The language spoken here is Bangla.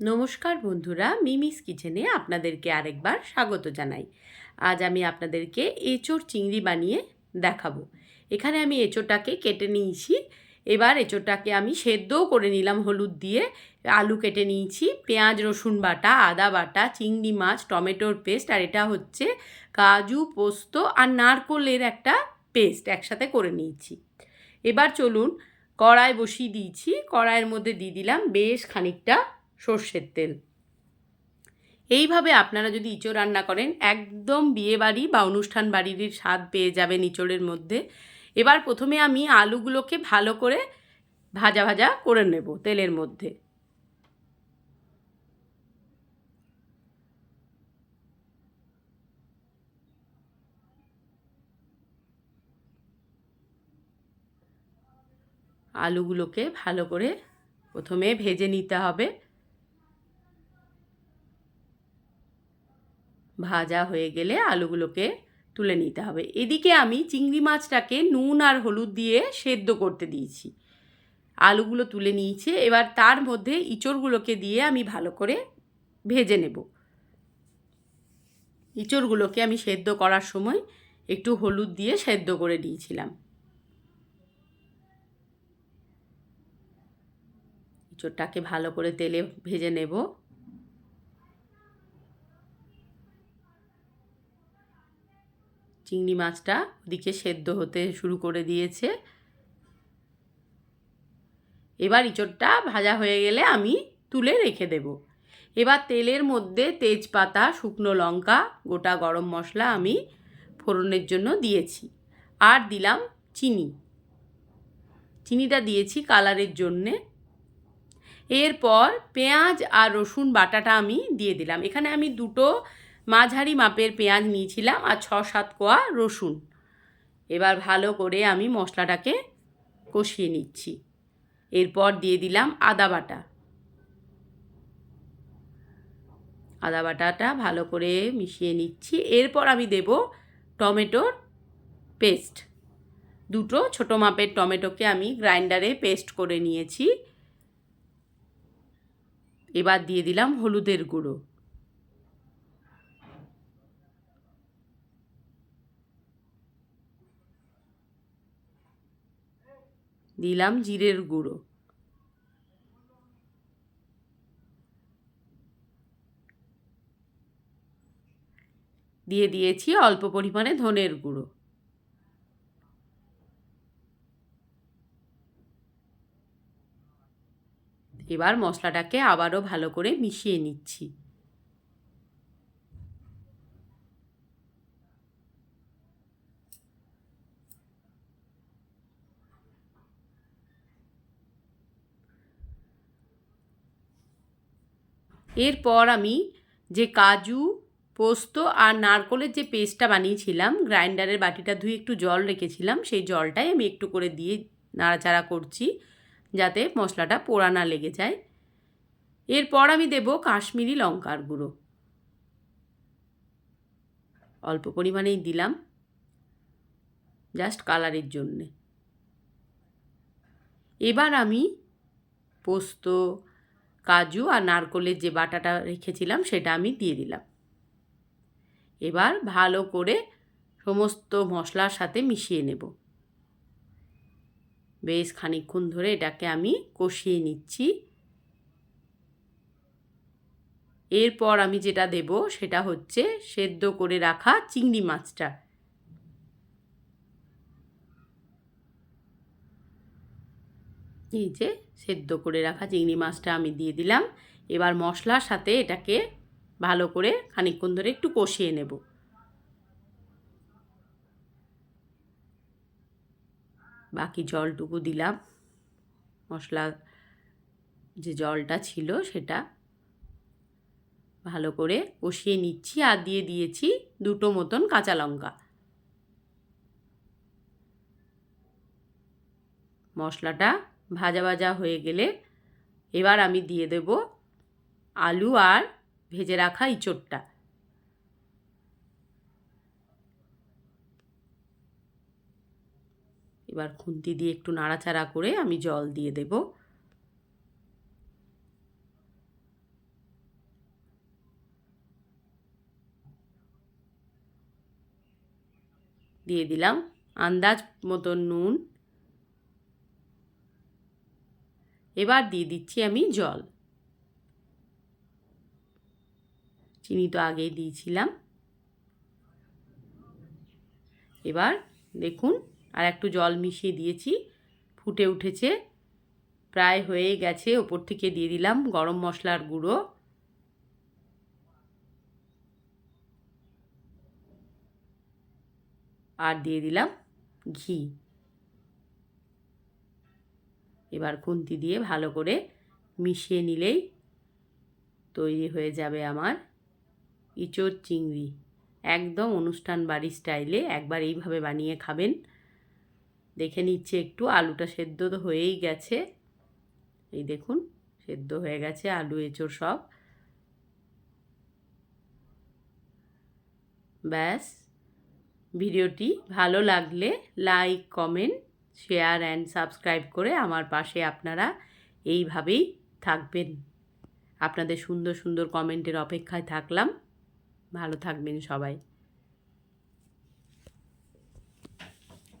নমস্কার বন্ধুরা, মিমিস কিচেনে আপনাদেরকে আরেকবার স্বাগত জানাই। আজ আমি আপনাদেরকে এঁচোড় চিংড়ি বানিয়ে দেখাবো। এখানে আমি এঁচোড়টাকে কেটে নিয়েছি। এবার এঁচোড়টাকে আমি সেদ্ধও করে নিলাম হলুদ দিয়ে। আলু কেটে নিয়েছি, পেঁয়াজ, রসুন বাটা, আদা বাটা, চিংড়ি মাছ, টমেটোর পেস্ট, আর এটা হচ্ছে কাজু, পোস্ত আর নারকোলের একটা পেস্ট একসাথে করে নিয়েছি। এবার চলুন কড়াই বসিয়ে দিয়েছি। কড়াইয়ের মধ্যে দিয়ে দিলাম বেশ খানিকটা সর্ষের তেল। এইভাবে আপনারা যদি ইঁচড় রান্না করেন, একদম বিয়ে বাড়ি বা অনুষ্ঠান বাড়ির স্বাদ পেয়ে যাবেন ইঁচড়ের মধ্যে। এবার প্রথমে আমি আলুগুলোকে ভালো করে ভাজা ভাজা করে নেব তেলের মধ্যে। আলুগুলোকে ভালো করে প্রথমে ভেজে নিতে হবে। ভাজা হয়ে গেলে আলুগুলোকে তুলে নিতে হবে। এদিকে আমি চিংড়ি মাছটাকে নুন আর হলুদ দিয়ে সেদ্ধ করতে দিয়েছি। আলুগুলো তুলে নিয়েছি, এবার তার মধ্যে ইঁচড়গুলোকে দিয়ে আমি ভালো করে ভেজে নেব। ইঁচড়গুলোকে আমি সেদ্ধ করার সময় একটু হলুদ দিয়ে সেদ্ধ করে দিয়েছিলাম ইঁচড়টাকে ভালো করে তেলে ভেজে নেব। চিংড়ি মাছটা ওদিকে সেদ্ধ হতে শুরু করে দিয়েছে। এবার ইঁচড়টা ভাজা হয়ে গেলে আমি তুলে রেখে দেব। এবার তেলের মধ্যে তেজপাতা, শুকনো লঙ্কা, গোটা গরম মশলা আমি ফোড়নের জন্য দিয়েছি। আর দিলাম চিনি। চিনিটা দিয়েছি কালারের জন্যে। এরপর পেঁয়াজ আর রসুন বাটাটা আমি দিয়ে দিলাম। এখানে আমি দুটো মাঝারি মাপের পেঁয়াজ নিয়েছিলাম আর ছ সাত কোয়া রসুন। এবার ভালো করে আমি মশলাটাকে কষিয়ে নিচ্ছি। এরপর দিয়ে দিলাম আদা বাটা। আদা বাটাটা ভালো করে মিশিয়ে নিচ্ছি। এরপর আমি দেব টমেটোর পেস্ট। দুটো ছোটো মাপের টমেটোকে আমি গ্রাইন্ডারে পেস্ট করে নিয়েছি। এবার দিয়ে দিলাম হলুদের গুঁড়ো। দিলাম জিরের গুঁড়ো। দিয়ে দিয়েছি অল্প পরিমাণে ধনের গুঁড়ো। এবার মশলাটাকে আবারও ভালো করে মিশিয়ে নিচ্ছি। এরপর আমি যে কাজু, পোস্ত আর নারকলের যে পেস্টটা বানিয়েছিলাম, গ্রাইন্ডারের বাটিটা ধুয়ে একটু জল রেখেছিলাম, সেই জলটাই আমি একটু করে দিয়ে নাড়াচাড়া করছি যাতে মশলাটা পোড়া না লেগে যায়। এরপর আমি দেব কাশ্মীরি লঙ্কার গুঁড়ো। অল্প পরিমাণেই দিলাম, জাস্ট কালারের জন্যে। এবার আমি পোস্ত কাজু আর নারকলের যে বাটাটা রেখেছিলাম, সেটা আমি দিয়ে দিলাম। এবার ভালো করে সমস্ত মশলার সাথে মিশিয়ে নেব। বেশ খানিক্ষণ ধরে এটাকে আমি কষিয়ে নিচ্ছি। এরপর আমি যেটা দেব, সেটা হচ্ছে সেদ্ধ করে রাখা চিংড়ি মাছটা। এই যে সেদ্ধ করে রাখা চিংড়ি মাছটা আমি দিয়ে দিলাম। এবার মশলার সাথে এটাকে ভালো করে খানিকক্ষণ ধরে একটু কষিয়ে নেব। বাকি জলটুকু দিলাম। মশলা যে জলটা ছিল সেটা ভালো করে কষিয়ে নিচ্ছি আর দিয়ে দিয়েছি দুটো মতন কাঁচা লঙ্কা। মশলাটা ভাজা ভাজা হয়ে গেলে এবার আমি দিয়ে দেব আলু আর ভেজে রাখা ইঁচড়টা। এবার খুন্তি দিয়ে একটু নাড়াচাড়া করে আমি জল দিয়ে দেব। দিয়ে দিলাম আন্দাজ মতন নুন এবার দিয়ে দিচ্ছি আমি জল। চিনি তো আগেই দিয়েছিলাম। এবার দেখুন আর একটু জল মিশিয়ে দিয়েছি। ফুটে উঠেছে। প্রায় হয়ে গেছে। ওপর থেকে দিয়ে দিলাম গরম মশলার গুঁড়ো। আর দিয়ে দিলাম ঘি। এবার খুন্তি দিয়ে ভালো করে মিশিয়ে নিলেই তৈরি হয়ে যাবে আমার ইঁচড় চিংড়ি। একদম অনুষ্ঠান বাড়ির স্টাইলে একবার এইভাবে বানিয়ে খাবেন। দেখে নিচ্ছে একটু, আলুটা সেদ্ধ তো হয়েই গেছে। এই দেখুন, সেদ্ধ হয়ে গেছে আলু, এঁচড় সব। ব্যাস, ভিডিওটি ভালো লাগলে like, comment share and subscribe করে আমার পাশে আপনারা এইভাবেই থাকবেন। আপনাদের সুন্দর সুন্দর কমেন্টের অপেক্ষায় থাকলাম। ভালো থাকবেন সবাই।